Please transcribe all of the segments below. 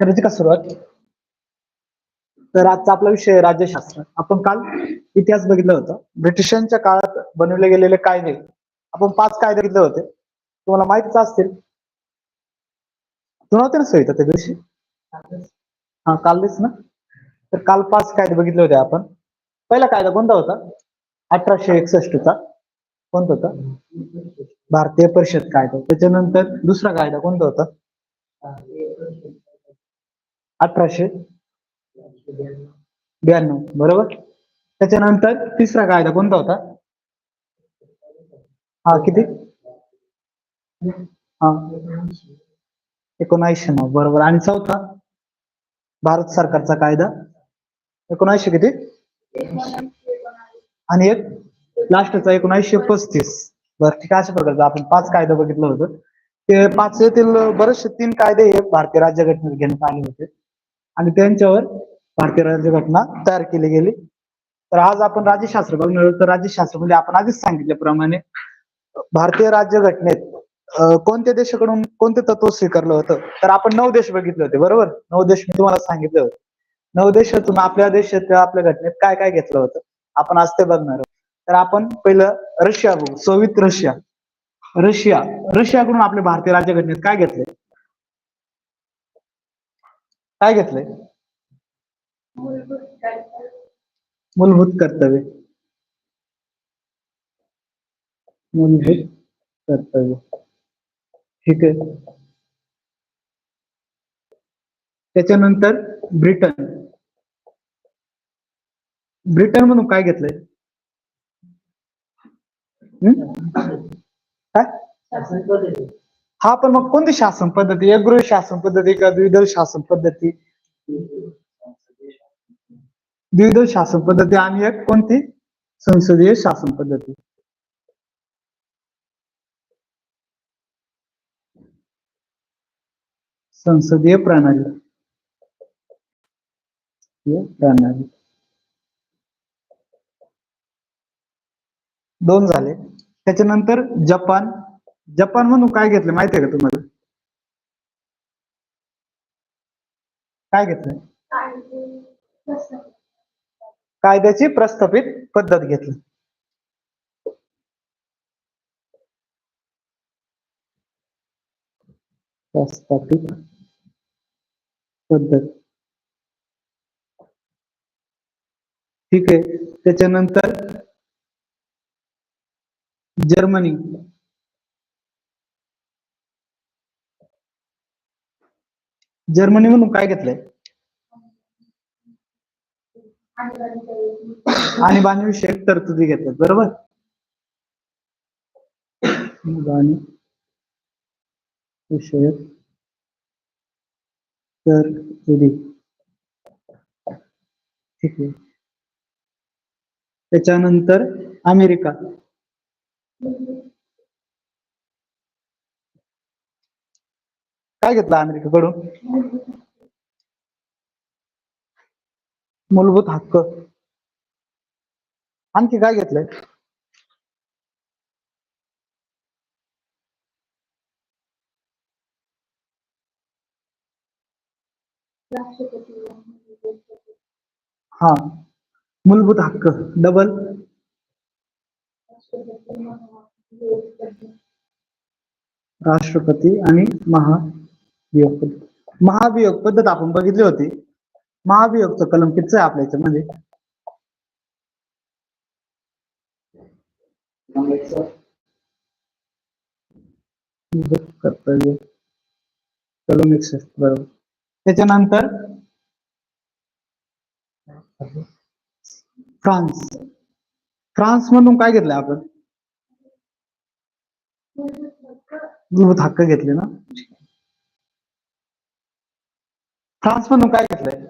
करायची का सुरुवात? तर आजचा आपला विषय राज्यशास्त्र. आपण काल इतिहास बघितलं होतं. ब्रिटिशांच्या काळात बनवले गेलेले कायदे. आपण पाच कायदे घेतले होते. तुम्हाला माहितीच असतील. तुम्हाला होते ना सविता त्या दिवशी हा कालच ना? तर काल पाच कायदे बघितले होते आपण. पहिला कायदा कोणता होता? अठराशे एकसष्टचा. कोणता होता? भारतीय परिषद कायदा. त्याच्यानंतर दुसरा कायदा कोणता होता? अठराशे ब्याण्णव. बरोबर? त्याच्यानंतर तिसरा कायदा कोणता होता? हा किती? हा. एकोणऐंशी नऊ. बरोबर. आणि चौथा? भारत सरकारचा कायदा. एकोणऐंशी किती? आणि एक? लास्टचा एकोणीसशे पस्तीस. बरं ठीक आहे अशा प्रकारचं आपण पाच कायदा बघितलं होतं. ते पाचशेतील बरेचसे तीन कायदे हे भारतीय राज्यघटनेत घेण्यात आले होते. आणि त्यांच्यावर भारतीय राज्यघटना तयार केली गेली. तर आज आपण राज्यशास्त्र बघणार तर राज्यशास्त्र म्हणजे आपण आधीच सांगितल्याप्रमाणे भारतीय राज्यघटनेत कोणत्या देशाकडून कोणते तत्व स्वीकारलं होतं? तर आपण नऊ देश बघितले होते बरोबर? नऊ देश मी तुम्हाला सांगितले होते. नऊ देशातून आपल्या देशात आपल्या घटनेत काय काय घेतलं होतं? आपण आज ते बघणार आहोत. तर आपण पहिलं रशिया बघू. Soviet Russia. रशिया. रशियाकडून आपल्या भारतीय राज्यघटनेत काय घेतलंय? काय घेतलंय? मूलभूत कर्तव्य. मूलभूत कर्तव्य. ठीक आहे. त्याच्यानंतर ब्रिटन. ब्रिटन म्हणून काय घेतलंय? काय? हा पण मग कोणती शासन पद्धती? एकगृह शासन पद्धती का द्विदल शासन पद्धती? द्विदल शासन पद्धती आणि एक कोणती? संसदीय शासन पद्धती. संसदीय प्रणाली. प्रणाली. दोन झाले. त्याच्यानंतर जपान. जपान म्हणून काय घेतलं माहिती आहे का तुम्हाला? काय घेतलं? कायद्याची प्रस्थापित पद्धत घेतली. प्रस्थापित पद्धत. ठीक आहे. त्याच्यानंतर जर्मनी. जर्मनी म्हणून काय घेतलंय? आणीबाणी विषयक तरतुदी घेतल्यात बरोबर? आणीबाणी विषयक तरतुदी ठीक आहे. त्याच्यानंतर अमेरिका. काय घेतलं अमेरिकेकडून? मूलभूत हक्क. आणखी काय घेतलंय? हा. मूलभूत हक्क. डबल. राष्ट्रपती आणि महाभियोग पद्धत. महाभियोग पद्धत आपण बघितली होती. महाभियोगचं कलम किती आहे आपल्या याच्यामध्ये म्हणजे? कर्तव्य. कलम एकसष्ट बरोबर. त्याच्यानंतर फ्रान्स. फ्रान्स मधून काय घेतलंय आपण? मूलभूत हक्क घेतले ना? फ्रान्स मधून काय घेतलंय?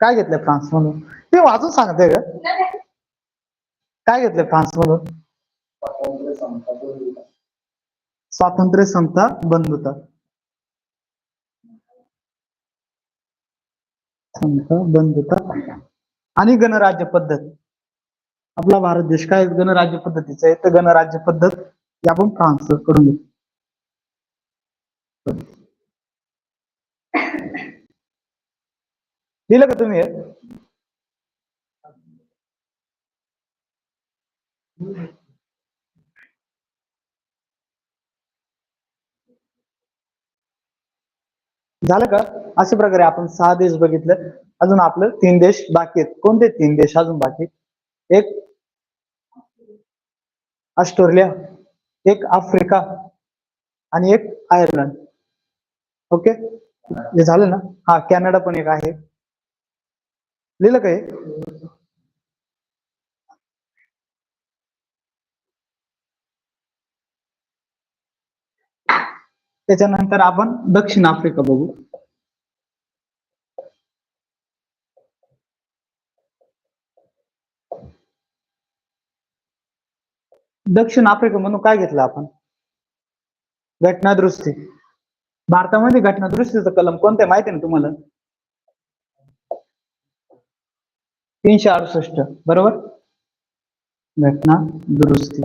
काय घेतलंय फ्रान्स मधून? ते वाचून सांगते का काय घेतलंय फ्रान्स मधून? स्वातंत्र्य समता बंधुता. समता बंधुता. आणि गणराज्य पद्धत. आपला भारत देश काय गणराज्य पद्धतीचा आहे तर गणराज्य पद्धत ही आपण फ्रान्सकडून घेतो लिहिलं का तुम्ही झालं का? अशा प्रकारे आपण सहा देश बघितलं. अजून आपलं तीन देश बाकी आहेत. कोणते तीन देश अजून बाकी आहेत? एक ऑस्ट्रेलिया एक आफ्रिका आणि एक आयर्लंड. ओके? हे झालं ना? हा कॅनडा पण एक आहे. लिहिलं काय त्याच्यानंतर आपण दक्षिण आफ्रिका बघू. दक्षिण आफ्रिका म्हणून काय घेतलं आपण? घटना दुरुस्ती भारतामध्ये घटना दुरुस्तीचा कलम कोणता आहे माहिती ना तुम्हाला? तीनशे अडुसष्ट. बरोबर? घटना दुरुस्ती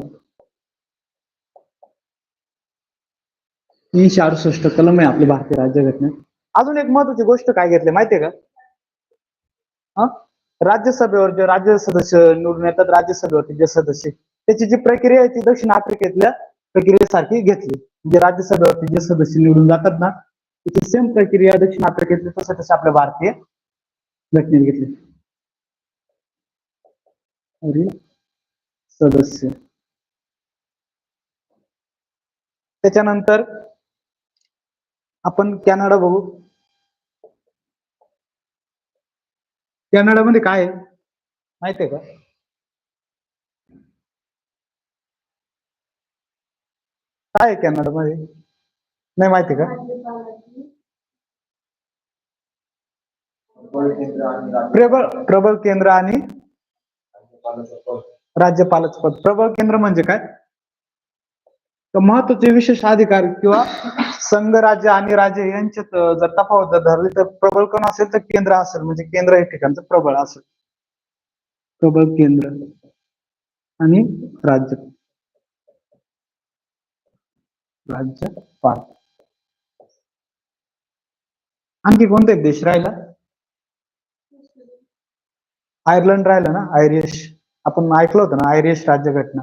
तीनशे अडुसष्ट कलम आहे आपल्या भारतीय राज्यघटनेत अजून एक महत्वाची गोष्ट काय घेतली माहितीये का? हा? राज्यसभेवर जे राज्य सदस्य निवडून येतात राज्यसभेवरती जे सदस्य त्याची जी प्रक्रिया आहे ती दक्षिण आफ्रिकेतल्या प्रक्रियेसारखी घेतली. म्हणजे राज्यसभेवरती जे सदस्य निवडून जातात ना त्याची सेम प्रक्रिया दक्षिण आफ्रिकेतली तसं तसं आपल्या भारतीय घटनेत घेतली. अरे सदस्य. त्याच्यानंतर आपण कॅनडा बघू. कॅनडामध्ये काय आहे? माहितीये का? काय आहे कॅनडामध्ये नाही माहिती का? प्रबळ प्रबळ केंद्र आणि राज्यपालाचं पद. प्रबळ केंद्र म्हणजे काय? तर महत्त्वाचे विशेष अधिकार किंवा संघ राज्य आणि राज्य यांच्यात जर तफावत जर धरली तर प्रबळ कोण असेल तर केंद्र असेल. म्हणजे केंद्र हे ठिकाणचं प्रबळ असेल. प्रबळ केंद्र आणि राज्य. राज्यपाल आणखी कोणते देश राहिला आयर्लंड राहिलं ना आयरिश. आपण ऐकलं होतं ना आयरिश राज्यघटना.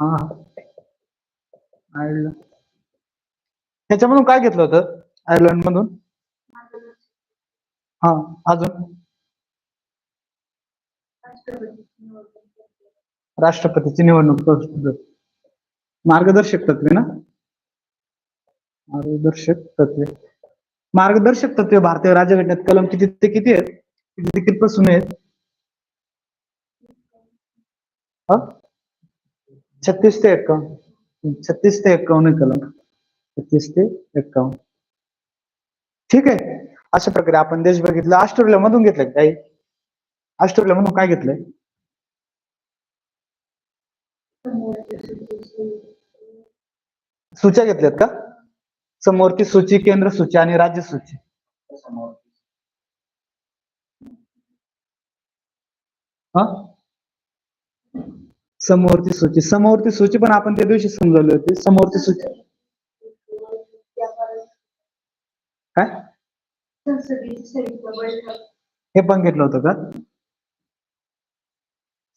हा. आयर्लंड. त्याच्यामधून काय घेतलं होतं? आयर्लंड मधून हा अजून. राष्ट्रपतीची निवडणूक. मार्गदर्शक तत्वे ना? मार्गदर्शक तत्वे. मार्गदर्शक तत्वे भारतीय राज्यघटनेत कलम किती ते किती आहेत? किती ते आहेत? छत्तीस ते एक्कावन्न छत्तीस ते एक्कावन्न आहे कलम. छत्तीस ते एक्कावन्न ठीक आहे. अशा प्रकारे आपण देश बघितला. ऑस्ट्रेलिया मधून घेतलंय काही? ऑस्ट्रेलिया मधून काय घेतलंय? सूच्या घेतल्यात का? समोरची सूची केंद्र सूची आणि राज्य सूची. हा? समोरची सूची. समोरची सूची पण आपण त्या दिवशी समजवली होती. समोरची सूची. काय? हे पण घेतलं होतं का?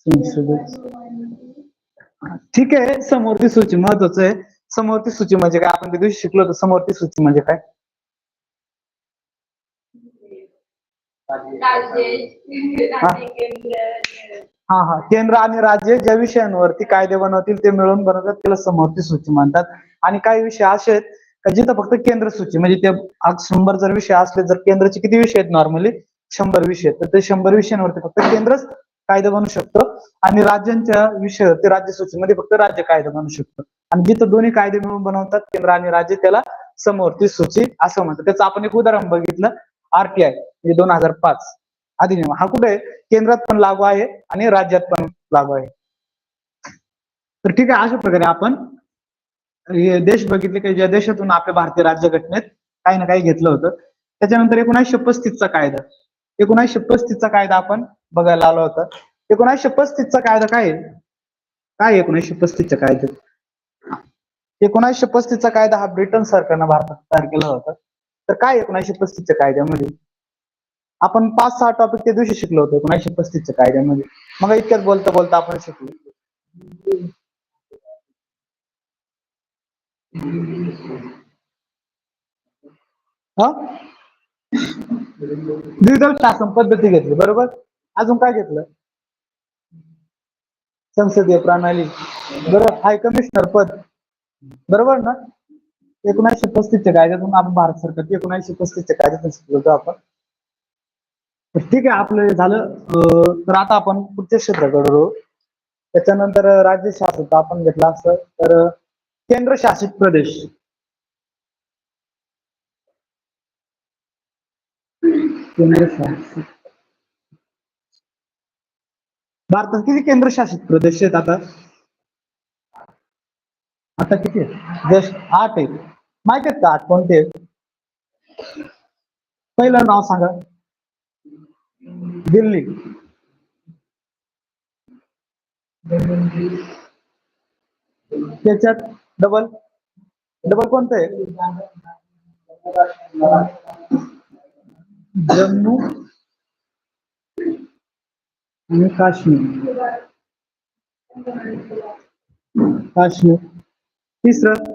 संसदेत ठीक आहे समोरची सूची महत्वाचं आहे. समवर्ती सूची म्हणजे काय? आपण त्या दिवशी शिकलो होतो समवर्ती सूची म्हणजे काय? हा. हा केंद्र आणि राज्य ज्या विषयांवरती कायदे बनवतील ते मिळून बनवतात त्याला समवर्ती सूची म्हणतात. आणि काही विषय असे आहेत का जिथं फक्त केंद्र सूची म्हणजे ते शंभर जर विषय असले जर केंद्राचे किती विषय आहेत नॉर्मली शंभर विषय आहेत. तर ते शंभर विषयांवरती फक्त केंद्रच कायदा बनवू शकतं. आणि राज्यांच्या विषय ते राज्य सूचीमध्ये फक्त राज्य कायदा बनवू शकतं. आणि जिथं दोन्ही कायदे मिळून बनवतात केंद्र आणि राज्य त्याला समवर्ती सूची असं म्हणतात. त्याचं आपण एक उदाहरण बघितलं आरटीआय म्हणजे दोन हजार पाच अधिनियम. हा कुठे आहे? केंद्रात पण लागू आहे आणि राज्यात पण लागू आहे. तर ठीक आहे अशा प्रकारे आपण देश बघितले की ज्या देशातून आपल्या भारतीय राज्यघटनेत काही ना काही घेतलं होतं. त्याच्यानंतर एकोणीसशे पस्तीसचा कायदा. एकोणीसशे पस्तीसचा कायदा आपण बघायला आलं होतं. एकोणीसशे पस्तीसचा कायदा काय आहे? काय एकोणीसशे पस्तीसच्या कायद्यात एकोणीसशे पस्तीसचा कायदा हा ब्रिटन सरकारनं भारतात तयार केला होता. तर काय एकोणीसशे पस्तीसच्या कायद्यामध्ये? आपण पाच सहा टॉपिक त्या दिवशी शिकलो होतो एकोणीसशे पस्तीसच्या कायद्यामध्ये. मग इतक्यात बोलता बोलता आपण शिकलो. हा? द्विदल शासन पद्धती घेतली बरोबर? अजून काय घेतलं? संसदीय प्रणाली. बरोबर हाय कमिशनर पद. बरोबर ना? एकोणीसशे पस्तीसच्या कायद्यातून आपण भारत सरकार एकोणीसशे पस्तीसच्या कायद्यातून शिकलो होतो आपण ठीक आहे आपलं हे झालं. तर आता आपण पुढच्या क्षेत्राकडे वळू. त्याच्यानंतर राज्य शासित आपण घेतला असतं तर केंद्र शासित प्रदेश. केंद्र शासित भारतात किती केंद्र शासित प्रदेश आहेत आता? आता जस्ट आठ आहेत. माहिती का आठ आहेत? पहिलं नाव सांगा. दिल्ली. डबल डबल आहे? जम्मू. आणि काश्मीर. काश्मीर. तिसरं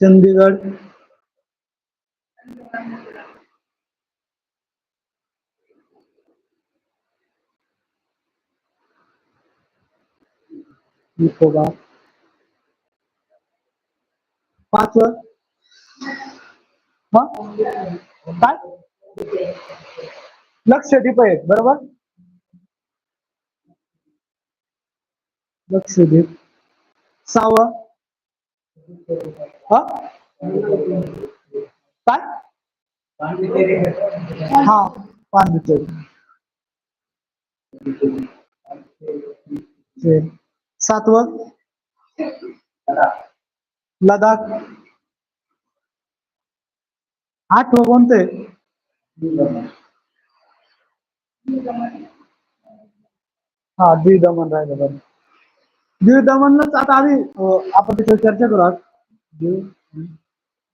चंदीगड निकोबार. पाचवं. हा काय? लक्षद्वीप आहेत बरोबर? लक्षद्वीप सहावं हा? काय? हा पांडिचेरी ते सातवं लडाख आठवं कोणते हा दीव दमन राहिलं बरं दीव आता आधी आपण त्याच्यावर चर्चा करू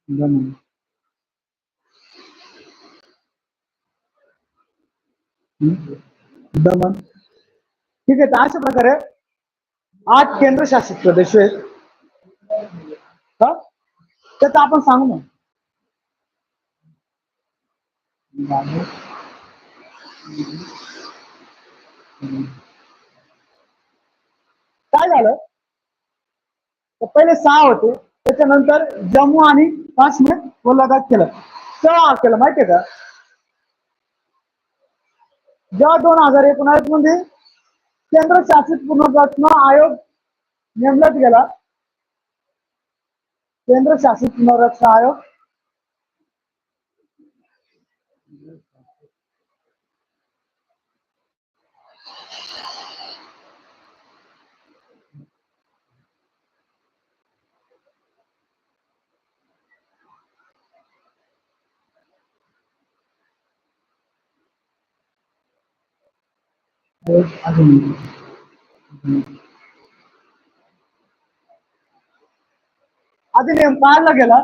दमन. दमन ठीक आहे, तर अशा प्रकारे आठ केंद्रशासित प्रदेश आहेत. हा? त्याचं आपण सांगू ना. काय झालं? तर पहिले सहा होते. त्याच्यानंतर जम्मू आणि काश्मीर व लडाख केलं. सहा केलं माहितीये का? जेव्हा दोन हजार एकोणावीसमध्ये केंद्र शासित पुनर्रचना आयोग नेमलाच गेला केंद्र शासित पुनर्रचना आयोग अधिनियम काढला गेला.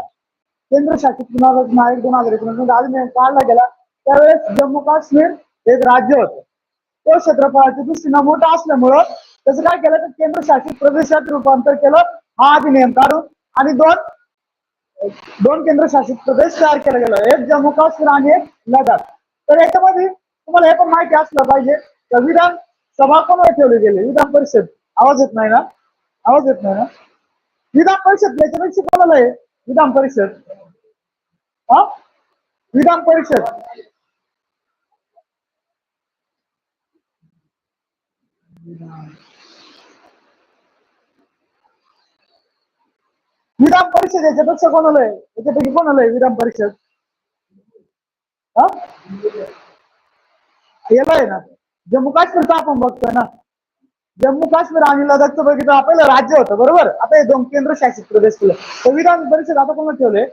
केंद्र शासित नायक दोन हजार एकोणीसमध्ये अधिनियम काढला गेला. त्यावेळेस जम्मू काश्मीर एक राज्य होतं. तो क्षेत्रफळाच्या दृष्टीनं मोठा असल्यामुळं त्याचं काय केलं? तर केंद्र शासित प्रदेशात रूपांतर केलं. हा अधिनियम काढून आणि दोन दोन केंद्रशासित प्रदेश तयार केला गेला. एक जम्मू काश्मीर आणि एक लडाख. तर याच्यामध्ये तुम्हाला हे पण माहिती असलं पाहिजे. संविधान विधान सभा कोणाला ठेवली गेली? विधान परिषद. आवाज येत नाही ना? आवाज येत नाही ना? विधान परिषद याच्यापेक्षा कोणाला आहे? विधान परिषद. हा? विधान परिषद. विधान परिषद याच्यापेक्षा कोणाला आहे? याच्यापैकी कोणाला आहे विधान परिषद? हा? याला आहे ना? जम्मू काश्मीरचं आपण बघतोय ना. जम्मू काश्मीर आणि लडाखचं बघितलं आपल्याला राज्य होतं बरोबर? आता हे दोन केंद्र शासित प्रदेश केलं. संविधान विधान परिषद आता कोण ठेवले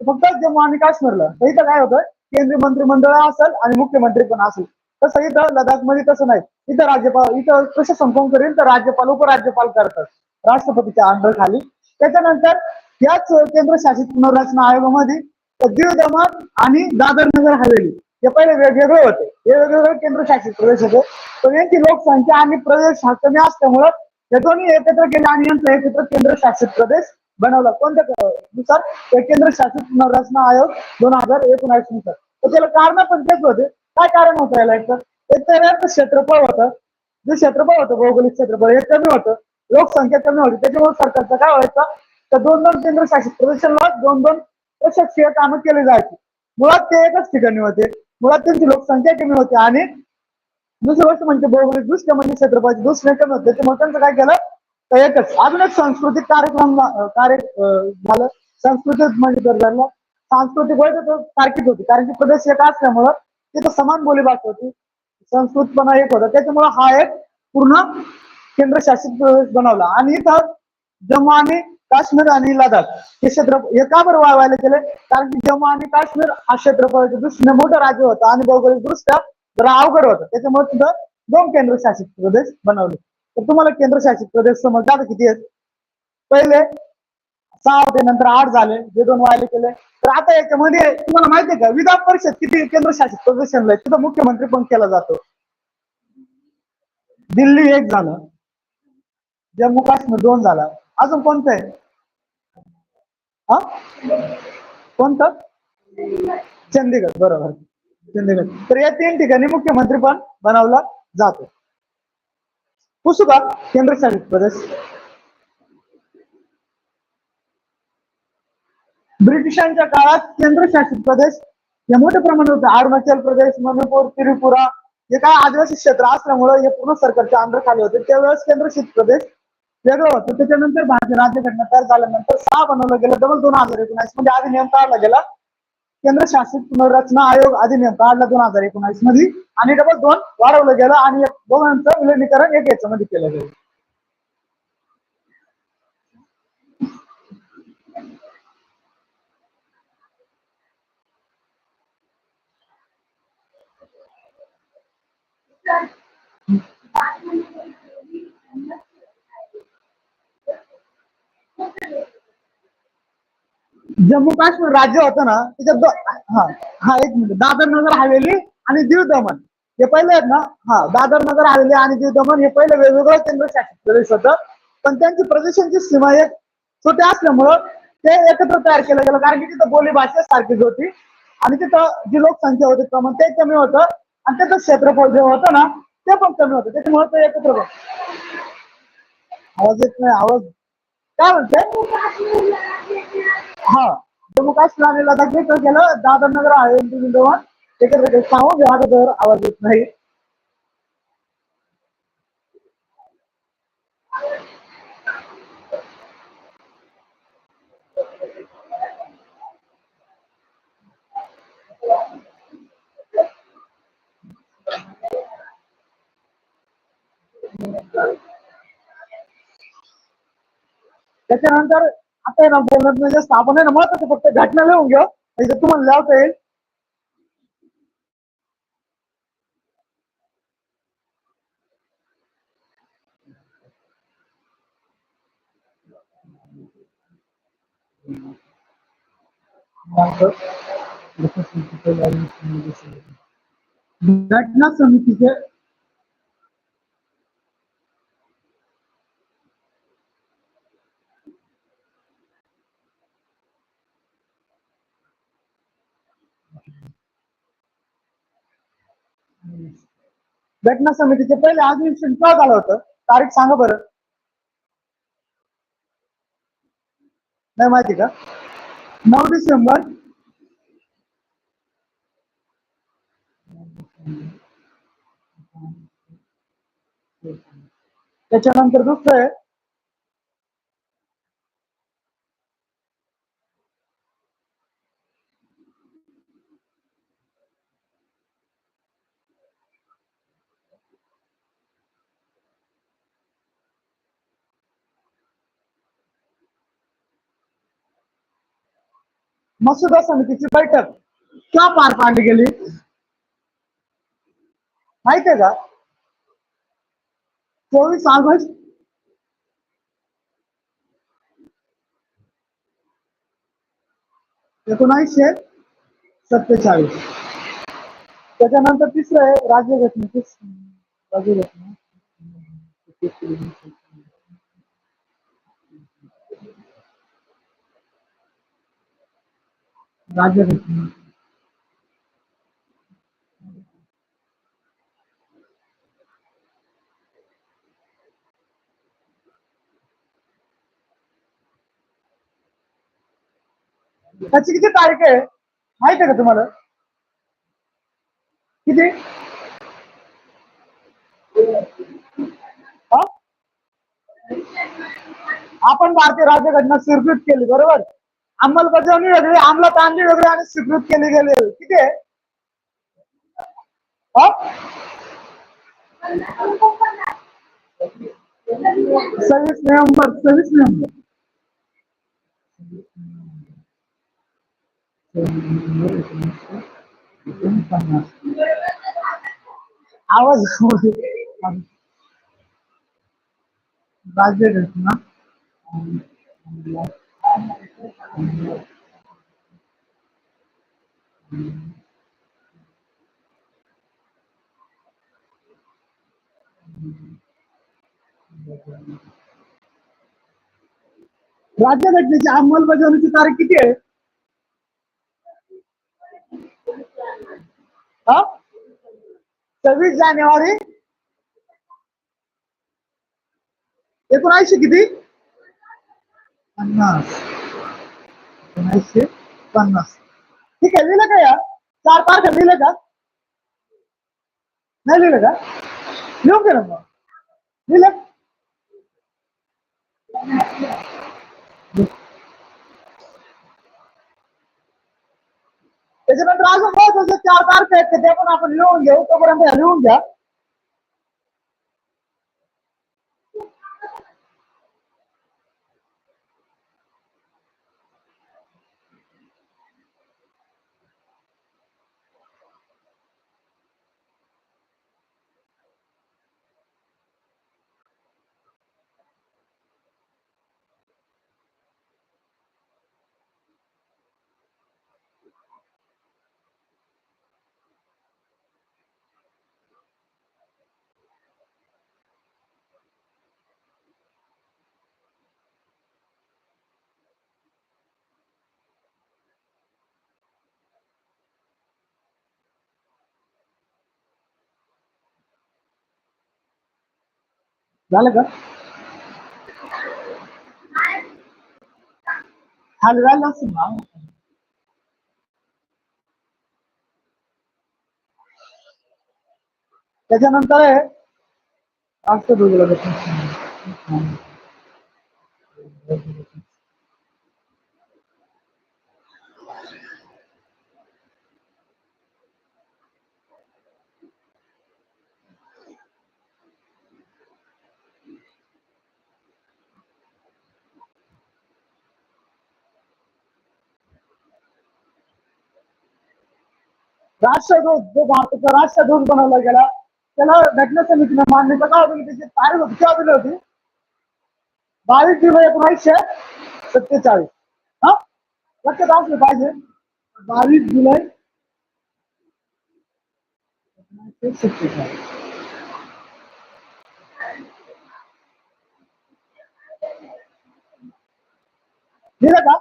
फक्त जम्मू आणि काश्मीरला. तर इथं काय होतं? केंद्रीय मंत्रिमंडळ असेल आणि मुख्यमंत्री पण असेल. तसं इथं लडाखमध्ये तसं नाही. इथं राज्यपाल इथं प्रशासन कोण करेल? तर राज्यपाल उपराज्यपाल करतात. राष्ट्रपतीच्या अंडर खाली त्याच्यानंतर याच केंद्रशासित पुनर्रचना आयोगामध्ये दीव दमण आणि दादर नगर हवेली. हे पहिले वेगवेगळे होते. हे वेगवेगळे केंद्रशासित प्रदेश होते. पण यांची लोकसंख्या आणि प्रदेश हा कमी असल्यामुळं हे दोन्ही एकत्र केले आणि यांचं एकत्र केंद्रशासित प्रदेश बनवला. कोणत्या नुसार? केंद्रशासित पुनर्रचना आयोग दोन हजार एकोणावीसनुसार. तर त्याला कारण पण तेच होते. काय कारण होतं याला एक तर एक क्षेत्रफळ होतं. जे क्षेत्रफळ होतं भौगोलिक क्षेत्रफळ हे कमी होतं. लोकसंख्या कमी होती. त्याच्यामुळे सरकारचं काय व्हायचं? तर दोन दोन केंद्रशासित प्रदेशांना दोन दोन प्रशासकीय कामं केली जायची. मुळात ते एकच ठिकाणी होते. मुळात त्यांची लोकसंख्या कमी होती आणि दुसरी गोष्ट म्हणजे भौगोलिक दृष्ट्या म्हणजे क्षेत्रफळाची दृष्टीने कमी होते. त्याच्यामुळे त्यांचं काय केलं? तर एकच अजून एक सांस्कृतिक कार्यक्रम कार्य झालं. सांस्कृतिक म्हणजे जर झालं सांस्कृतिक वय तर सारखीच होती. कारण की प्रदेश एक असल्यामुळं तिथं समान बोलीभाषा होती. संस्कृतपणा एक होता. त्याच्यामुळे हा एक पूर्ण केंद्रशासित प्रदेश बनवला. आणि इथं जम्मू आणि काश्मीर आणि लडाख हे क्षेत्रफळ हे का बरं वाढवायला गेले. कारण की जम्मू आणि काश्मीर हा क्षेत्रफळाच्या दृष्टीने मोठं राज्य होतं. आणि भौगोलिक दृष्ट्या जरा अवघड होतं. त्याच्यामुळे सुद्धा दोन केंद्रशासित प्रदेश बनवले. तर तुम्हाला केंद्रशासित प्रदेश समजले आता किती आहेत? पहिले सहा होते नंतर आठ झाले. जे दोन वायले केले तर आता याच्यामध्ये तुम्हाला माहितीये का? विधान परिषद किती केंद्रशासित प्रदेश आहे तिथं मुख्यमंत्री पण केला जातो. दिल्ली एक झालं. जम्मू काश्मीर दोन झाला. अजून कोणतं आहे? हा? कोणतं? चंदीगड बरोबर. चंदीगड. तर या तीन ठिकाणी मुख्यमंत्री पण बनवला जातो. पुसू केंद्रशासित प्रदेश. ब्रिटिशांच्या काळात केंद्रशासित प्रदेश हे मोठ्या प्रमाणात होते. अरुणाचल प्रदेश मणिपूर त्रिपुरा हे काय आदिवासी क्षेत्र असल्यामुळे हे पूर्ण सरकारच्या अंडर खाली होते. त्यावेळेस केंद्रशासित प्रदेश वेगळं होतं. त्याच्यानंतर भारतीय राज्यघटना तयार झाल्यानंतर सहा बनवलं गेलं डबल दोन हजार एकोणीस. म्हणजे मध्ये अधिनियम काढला गेला. केंद्र शासित पुनर्रचना आयोग अधिनियम काढला दोन हजार एकोणीसमध्ये आणि डबल दोन वाढवलं गेलं आणि एक दोघांचं विलिनीकरण एक याच्यामध्ये केलं गेलं. जम्मू काश्मीर राज्य होतं ना त्याच्यात हा हा एक मिनिट. दादर नगर हवेली आणि दीव दमन. हे पहिले आहेत ना हा दादर नगर हवेली आणि दीव दमन हे पहिले वेगवेगळं केंद्रशासित प्रदेश होतं. पण त्यांची प्रदेशांची सीमा एक छोट्या असल्यामुळं ते एकत्र तयार केलं गेलं कारण की तिथं बोली भाषा सारखीच होती. आणि तिथं जी लोकसंख्या होती प्रमाण ते कमी होतं. आणि त्याचं क्षेत्रफळ जे होतं ना ते पण कमी होतं. त्याच्यामुळे ते एकत्र होतं. आवाज येत नाही आवाज काय म्हणते हा जम्मू काश्मीर आणि लडाख एकत्र गेलं दादर नगर आहे तुम्ही एकत्र केलं घ्या तर आवाज येत नाही. त्याच्यानंतर आता आहे ना बोलण्यात म्हणजे जास्त आपण आहे ना महत्वाचं फक्त. घटना लिहून घ्या. म्हणजे तुम्हाला लावता येईल. घटना समितीचे घटना समितीचे पहिले अधिवेशन केव्हा झालं होतं? तारीख सांगा बरं. नाही माहिती का? नऊ डिसेंबर. त्याच्यानंतर दुसरं आहे मसुदा समितीची बैठक। का पार पाडली गेली माहित आहे का चोवीस ऑगस्ट एकोणीसशे सत्तेचाळीस त्याच्यानंतर तिसरं आहे तीस- राज्यघटना राज्यघटना त्याची किती तारीख आहे? माहीत आहे का तुम्हाला? किती? हा? आपण भारतीय राज्यघटना स्वीकृत केली बरोबर? अंमलबजावणी वेगळी अंमलात आणली वेगळी आणि स्वीकृत केली गेली किती आहे हा? सव्वीस नोव्हेंबर सव्वीस नोव्हेंबर आवाज राज्यघटना राज्यघटनेची अंमलबजावणीची तारीख किती आहे? हा? सव्वीस जानेवारी? एकोणऐंशी किती? पन्नास. एकोणऐंशी पन्नास ठीक आहे लिहिलं का या चार तारखा लिहिलं का नाही लिहिलं का लिहून ना मग चार तारखा आहेत ते पण आपण लिहून झालं का? हलवायला असेल ना त्याच्यानंतर आहे राष्ट्रध्वज जो भारताचा राष्ट्रध्वज बनवला गेला त्याला घटना समितीने मान्यता का तारीख होती दिली होती बावीस जुलै एकोणीसशे सत्तेचाळीस हा लक्षात असलं पाहिजे बावीस जुलै एकोणीसशे सत्तेचाळीस का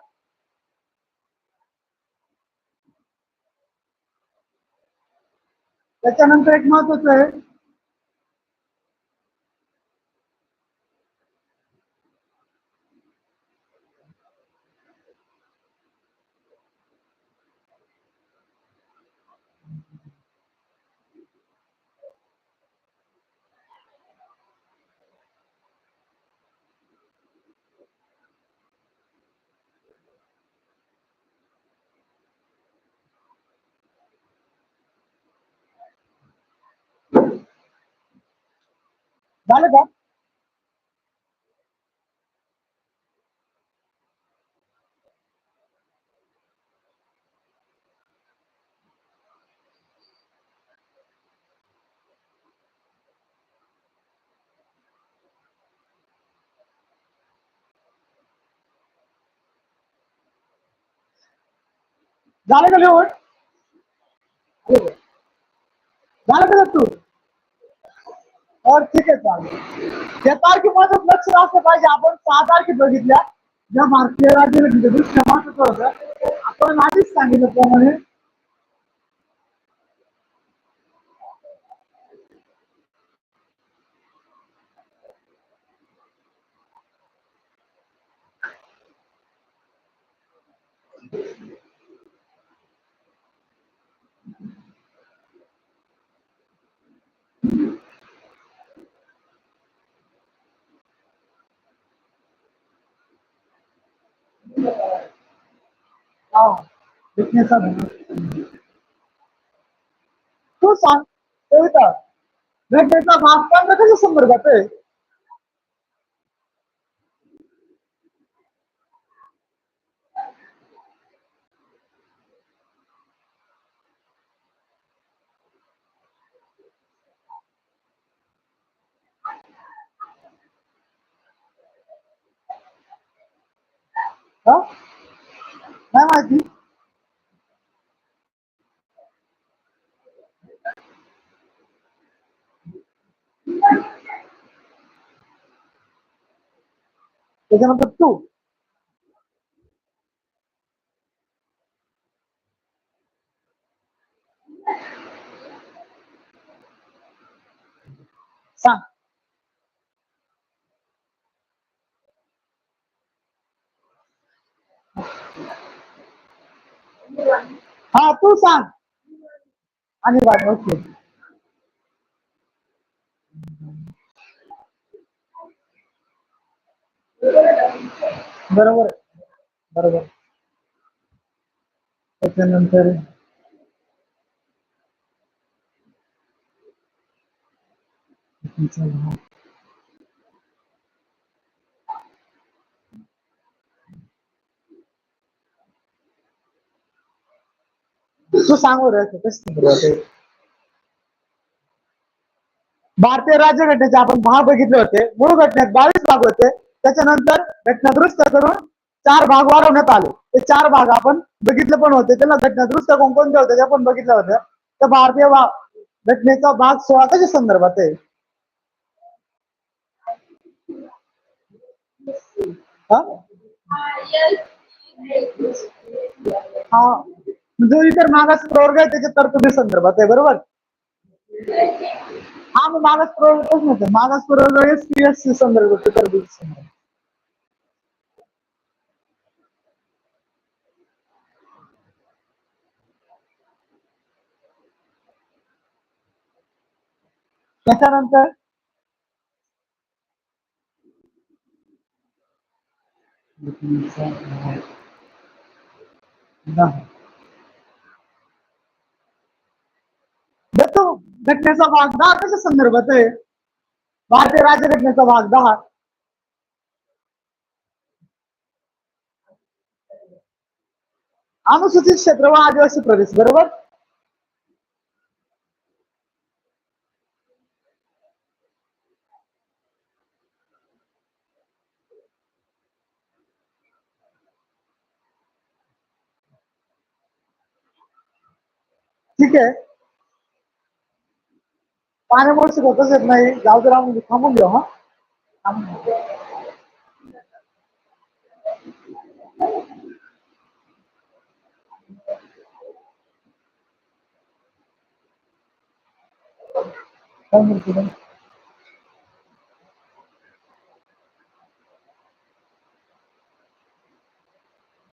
त्याच्यानंतर एक महत्वाचं आहे झालं का? झालं का लिहून हो. झालं का तू और ठीक आहे चालेल. या तारखेमध्ये लक्ष असलं पाहिजे. आपण सहा तारखे बघितल्या. ज्या भारतीय राज्य दृष्ट्या महत्वाचं होतं आपण आधीच सांगितलं प्रमाणे. हा विकनेचा तू सांग कविता घटनेचा भाग पंधरा कशा संदर्भात आहे हा? नाही माहिती त्याच्यानंतर तू सांग हा तू सांग. आणि ओके बरोबर बरोबर त्याच्यानंतर तू सांग बरं भारतीय राज्यघटनेचे आपण भाग बघितले होते मूळ घटनेत बावीस भाग होते. त्याच्यानंतर घटना दुरुस्त करून चार भाग वाढवण्यात आले. ते चार भाग आपण बघितले पण होते. त्याला घटना दुरुस्त कोणकोणते होते ते पण बघितलं होतं. तर भारतीय घटनेचा भाग सोळा कशा संदर्भात आहे. हा? जो इतर मागास प्रवर्ग आहे त्याच्या तरतुदी संदर्भात आहे बरोबर? हा मग मागास प्रवर्गच नव्हतं. मागास प्रवर्ग एस टी एस सी संदर्भात तरतुदी संदर्भात त्याच्यानंतर? देतो घटनेचा भाग दहा कशा संदर्भात आहे? भारतीय राज्यघटनेचा भाग दहा. अनुसूचित क्षेत्र व आदिवासी प्रदेश बरोबर? ठीक आहे. पाण्यामुळे शिकवतच येत नाही जाऊ तर आम्ही थांबून घेऊ हा थांबून